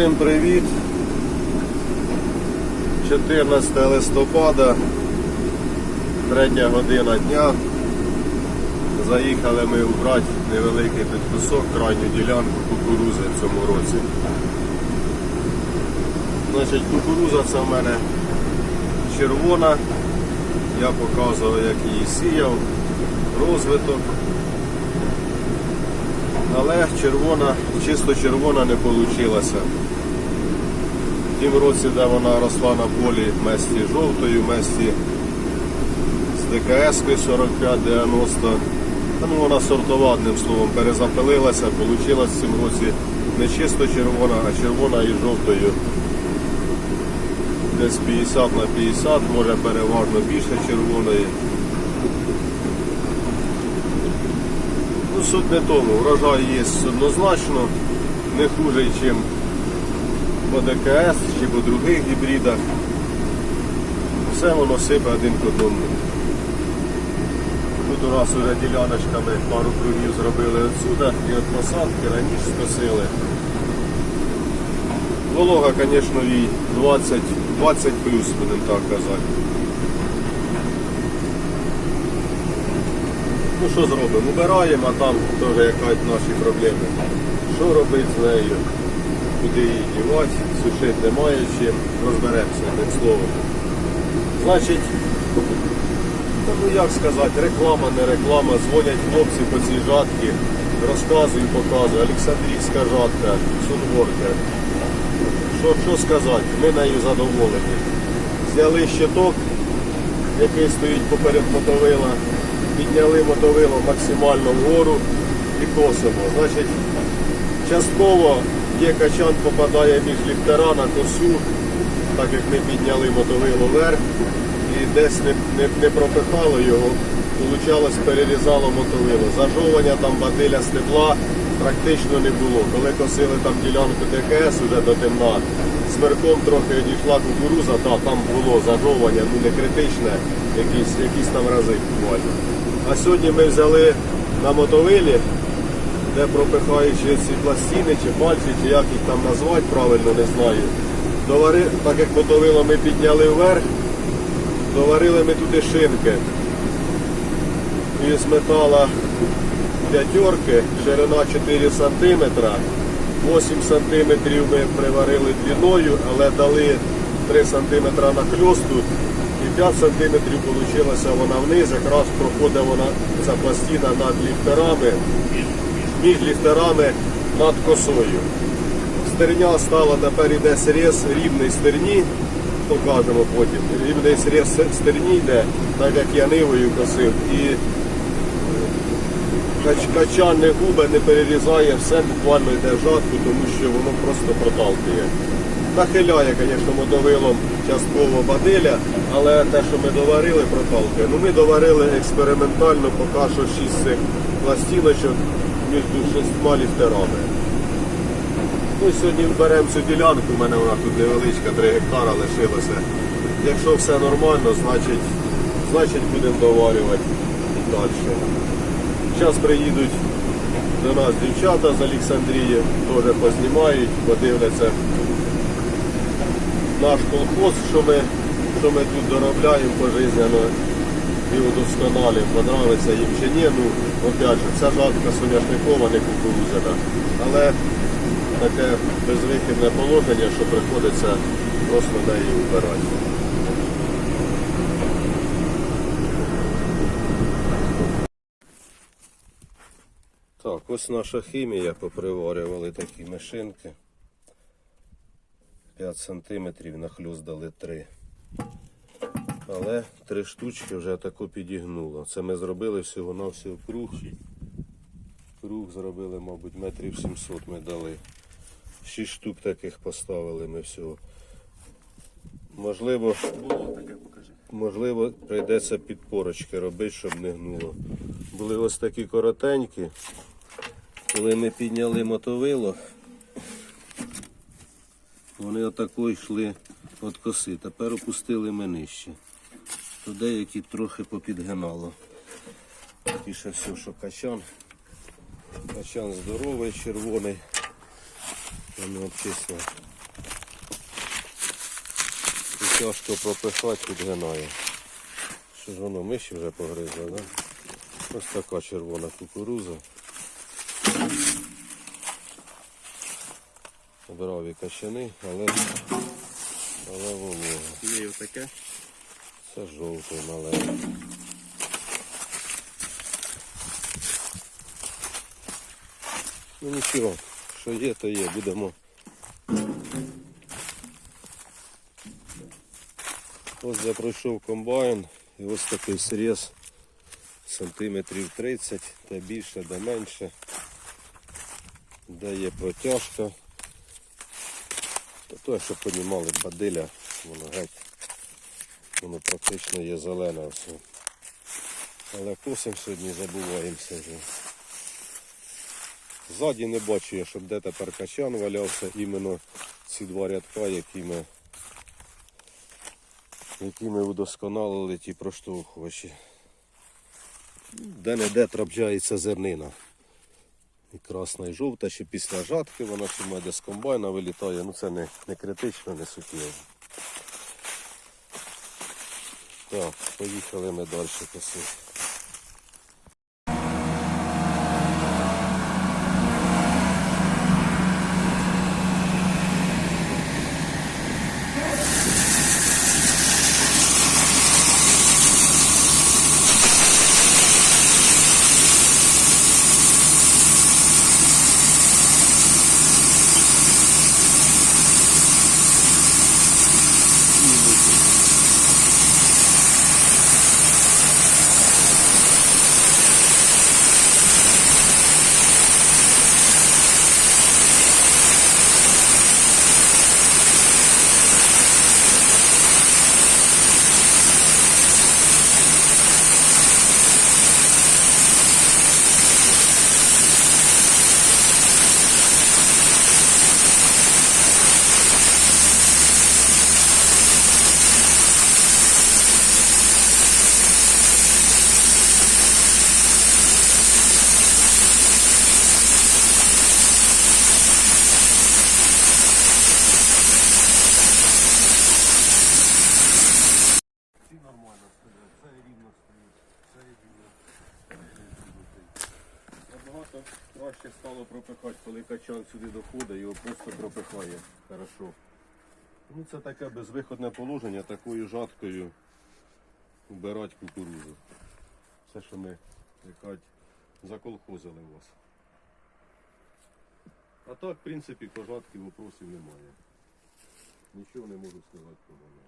Всім привіт! 14 листопада, 3 година дня. Заїхали ми убрати невеликий підкусок, крайню ділянку кукурузи в цьому році. Значить, кукуруза це в мене червона. Я показував, як її сіяв, розвиток. Але червона, чисто червона не вийшла. В тім році, де вона росла на полі месті жовтою, месті з ДКС 45-90. Ну, вона сортова, одним словом, перезапилилася, вийшла в цьому році не чисто червона, а червона і жовтою. Десь 50 на 50, може переважно більше червоної. Суть не тому. Врожай є однозначно, не хуже, ніж по ДКС чи по других гібридах. Все воно сипе один к одному. Тут у нас вже діляночками пару кругів зробили отсюда і від посадки раніше скосили. Волога, звісно, їй 20, 20 плюс, будемо так казати. Ну що зробимо? Убираємо, а там теж якась наші проблеми. Що робити з нею? Куди її дівати? Сушити немає чим. Розберемося одним словом. Значить, ну як сказати, реклама, не реклама, дзвонять хлопці по цій жатці, розказую, показую. Олександрійська жатка, Сунворкер. Що, що сказати? Ми нею задоволені. Зняли щиток, який стоїть поперед мотовила, підняли мотовило максимально вгору і косимо. Значить, частково є качан попадає між ліфтера на косу, так як ми підняли мотовило вверх і десь не, не, не пропихало його, получалось перерізало мотовило. Зажовування там бадиля стебла практично не було. Коли косили там ділянку ДКС уже до темна, смерком трохи дійшла кукуруза, та там було зажовування, ну не критичне, якісь, якісь там рази буквально. А сьогодні ми взяли на мотовилі, де пропихаючи ці пластини чи пальці, чи як їх там назвати правильно, не знаю. Довари, так як мотовило ми підняли вверх, доварили ми туди шинки. Із метала п'ятерки, ширина 4 см, 8 см ми приварили длиною, але дали 3 см на хльосту і 5 см вийшла вона вниз, якраз проходить вона ця пластина над ліфтерами, між ліфтерами над косою. Стерня стала, тепер іде сріз рівний стерні, покажемо потім. Рівний сріз стерні йде, так як я нивою косив. І Кач- Качан не губе, не перерізає, все буквально йде жатку, тому що воно просто проталкує. Нахиляє, звісно, мотовилом частково бадиля, але те, що ми доварили, проталкує. Ну ми доварили експериментально поки що 6 цих пластиночок між шістьма ліфтерами. Ну сьогодні беремо цю ділянку, у мене вона тут невеличка, 3 гектара лишилося. Якщо все нормально, значить, значить будемо доварювати далі. Зараз приїдуть до нас дівчата з Олександрії, теж познімають, подивляться наш колхоз, що ми, що ми тут доробляємо пожизненно і удосконалюємо, подобається їм чи ні. Ну, опять же, ця жатка соняшникова, не кукурузяна. Але таке безвихідне положення, що приходиться просто неї вбирати. Так, ось наша хімія, поприварювали такі машинки. 5 сантиметрів на дали 3. Але три штучки вже тако підігнуло. Це ми зробили всього-навсього круг. Круг зробили, мабуть, метрів 700 ми дали. 6 штук таких поставили ми всього. Можливо, можливо, прийдеться підпорочки робити, щоб не гнуло. Були ось такі коротенькі. Коли ми підняли мотовило, вони отако йшли від коси. Тепер опустили ми нижче. То деякі трохи попідгинало. Піше все, що качан. Качан здоровий, червоний. Воно обчисно. І тяжко пропихати, підгинає. Що ж воно миші вже погризла, да? Ось така червона кукуруза. Браві качани, але, але волога. Є отаке. Це жовтий маленький. Ну нічого, що є, то є, будемо. Ось я пройшов комбайн і ось такий сріз сантиметрів 30, де більше, де менше, де є протяжка. То, щоб понімали бадиля, воно геть. Воно практично є зелене все. Але косим сьогодні забуваємося вже. Ззаді не бачу я, щоб де тепер качан валявся, іменно ці два рядка, які ми, які ми удосконалили ті проштовхувачі. Де-не-де трапляється зернина. І красна, і жовта, ще після жатки вона ще має з комбайна вилітає. Ну це не, не критично, не суттєво. Так, поїхали ми далі косити. Ці нормально стоять, це рівно стоїть, це рівно. Набагато краще стало пропихати, коли качан сюди доходить, його просто пропихає хорошо. Ну це таке безвиходне положення, такою жаткою вбирати кукурузу. Все, що ми як кажуть, заколхозили вас. А так, в принципі, по жатки вопросів немає. Нічого не можу сказати про мене.